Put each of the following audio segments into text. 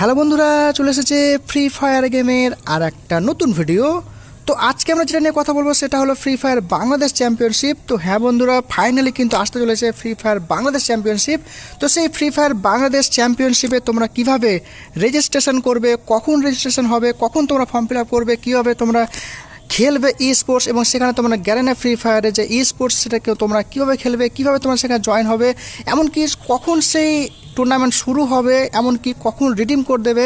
Hello বন্ধুরা, চলে এসেছে ফ্রি ফায়ার গেমের আর একটা নতুন ভিডিও তো আজকে আমরা যেটা নিয়ে কথা বলব সেটা হলো ফ্রি ফায়ার বাংলাদেশ চ্যাম্পিয়নশিপ তো হ্যাঁ বন্ধুরা ফাইনালি কিন্তু আসতে চলেছে ফ্রি ফায়ার বাংলাদেশ চ্যাম্পিয়নশিপ তো সেই ফ্রি ফায়ার বাংলাদেশ চ্যাম্পিয়নশিপে তোমরা কীভাবে রেজিস্ট্রেশন করবে, কখন রেজিস্ট্রেশন হবে, কখন তোমরা ফর্ম ফিল আপ করবে, কীভাবে তোমরা খেলবে ই স্পোর্টস এবং সেখানে তোমরা গ্যারেনা ফ্রি ফায়ারে যে ই স্পোর্টস সেটাকে তোমরা কীভাবে খেলবে, কীভাবে তোমরা সেখানে জয়েন হবে, এমনকি কখন সেই টুর্নামেন্ট শুরু হবে, এমনকি কখন রিডিম করে দেবে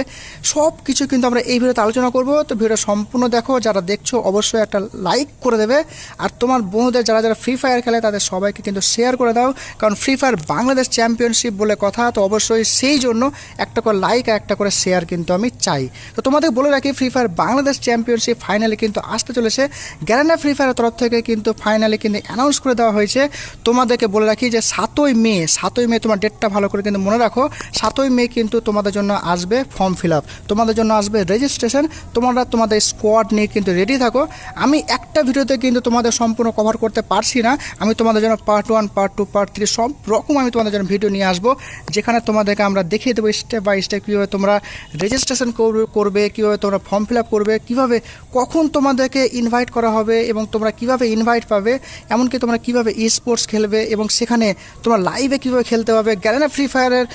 সব কিছু কিন্তু আমরা এই ভিডিওতে আলোচনা করব। তো ভিডিও সম্পূর্ণ দেখো, যারা দেখছ অবশ্যই একটা লাইক করে দেবে। আর তোমার বন্ধুদের, যারা যারা ফ্রি ফায়ার খেলে, তাদের সবাইকে কিন্তু শেয়ার করে দাও। কারণ ফ্রি ফায়ার বাংলাদেশ চ্যাম্পিয়নশিপ বলে কথা, তো অবশ্যই সেই জন্য একটা করে লাইক আর একটা করে শেয়ার কিন্তু আমি চাই। তো তোমাদের বলে রাখি ফ্রি ফায়ার বাংলাদেশ চ্যাম্পিয়নশিপ ফাইনালে কিন্তু আসতে চলেছে। গ্যারানা ফ্রি ফায়ারের তরফ থেকে কিন্তু ফাইনালি কিন্তু অ্যানাউন্স করে দেওয়া হয়েছে। তোমাদেরকে বলে রাখি যে সাতই মে সাতই মে তোমার ডেটটা ভালো করে কিন্তু মনে রাখো। সাতই মে কিন্তু তোমাদের জন্য আসবে ফর্ম ফিল আপ তোমাদের জন্য আসবে রেজিস্ট্রেশন তোমরা তোমাদের স্কোয়াড নিয়ে কিন্তু রেডি থাকো। আমি একটা ভিডিওতে কিন্তু তোমাদের সম্পূর্ণ কভার করতে পারছি না। আমি তোমাদের জন্য part one part two part three সব রকম আমি তোমাদের জন্য ভিডিও নিয়ে আসব। যেখানে তোমাদেরকে আমরা দেখিয়ে দেবো স্টেপ বাই স্টেপ কীভাবে তোমরা রেজিস্ট্রেশন করবে, কীভাবে তোমরা ফর্ম ফিল আপ করবে, কীভাবে, কখন তোমাদেরকে ইনভাইট করা হবে এবং তোমরা কীভাবে ইনভাইট পাবে, এমনকি তোমরা কীভাবে ই স্পোর্টস খেলবে এবং সেখানে তোমরা লাইভে কীভাবে খেলতে পারবে গ্যারেনা ফ্রি ফায়ারের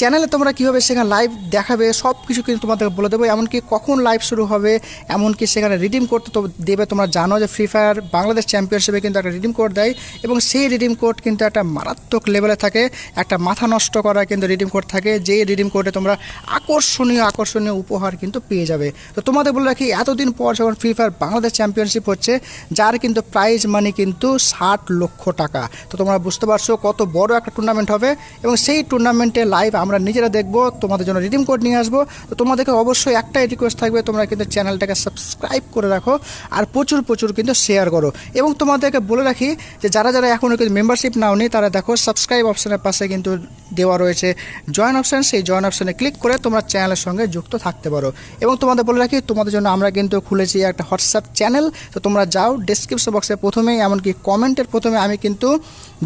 চ্যানেলে তোমরা কীভাবে সেখানে লাইভ দেখাবে সব কিছু কিন্তু তোমাদেরকে বলে দেবো। এমনকি কখন লাইভ শুরু হবে, এমনকি সেখানে রিডিম করতে তো দেবে। তোমরা জানো যে ফ্রি ফায়ার বাংলাদেশ চ্যাম্পিয়নশিপে কিন্তু একটা রিডিম কোড দেয় এবং সেই রিডিম কোড কিন্তু একটা মারাত্মক লেভেলে থাকে। একটা মাথা নষ্ট করা কিন্তু রিডিম কোড থাকে। যেই রিডিম কোডে তোমরা আকর্ষণীয় আকর্ষণীয় উপহার কিন্তু পেয়ে যাবে। তো তোমাদের বলে রাখি, এতদিন পর যখন ফ্রি ফায়ার বাংলাদেশ চ্যাম্পিয়নশিপ হচ্ছে, যার কিন্তু প্রাইজ মানি কিন্তু ষাট লক্ষ টাকা। তো তোমরা বুঝতে পারছ কত বড় একটা টুর্নামেন্ট হবে এবং সেই টুর্নামেন্টে লাইভ আমরা নিজেরা দেখব, তোমাদের জন্য রিডিম কোড নিয়ে আসব। তো তোমাদেরকে অবশ্যই একটাই রিকোয়েস্ট থাকবে, তোমরা কিন্তু চ্যানেলটাকে সাবস্ক্রাইব করে রাখো আর প্রচুর প্রচুর কিন্তু শেয়ার করো। এবং তোমাদেরকে বলে রাখি যে যারা যারা এখনও কিন্তু মেম্বারশিপ নাওনি, তারা দেখো সাবস্ক্রাইব অপশানের পাশে কিন্তু দেওয়া রয়েছে জয়েন অপশান সেই জয়েন অপশানে ক্লিক করে তোমরা চ্যানেলের সঙ্গে যুক্ত থাকতে পারো। এবং তোমাদের বলে রাখি, তোমাদের জন্য আমরা কিন্তু খুলেছি একটা হোয়াটসঅ্যাপ চ্যানেল তো তোমরা যাও ডিসক্রিপশন বক্সে প্রথমেই, এমনকি কমেন্টের প্রথমে আমি কিন্তু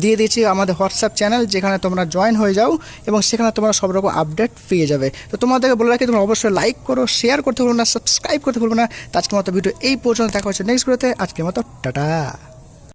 দিয়ে দিয়েছি আমাদের হোয়াটসঅ্যাপ চ্যানেল যেখানে তোমরা জয়েন হয়ে যাও। এবং সেখানে তোমরা সব রকম আপডেট পেয়ে যাবে। তো তোমাদেরকে বলে রাখি, তোমরা অবশ্যই লাইক করো শেয়ার করতে ভুলো না সাবস্ক্রাইব করতে ভুলবো না। তো আজকের মতো ভিডিও এই পর্যন্ত, দেখা হচ্ছে নেক্সট ভিডিওতে আজকের মতো, টাটা।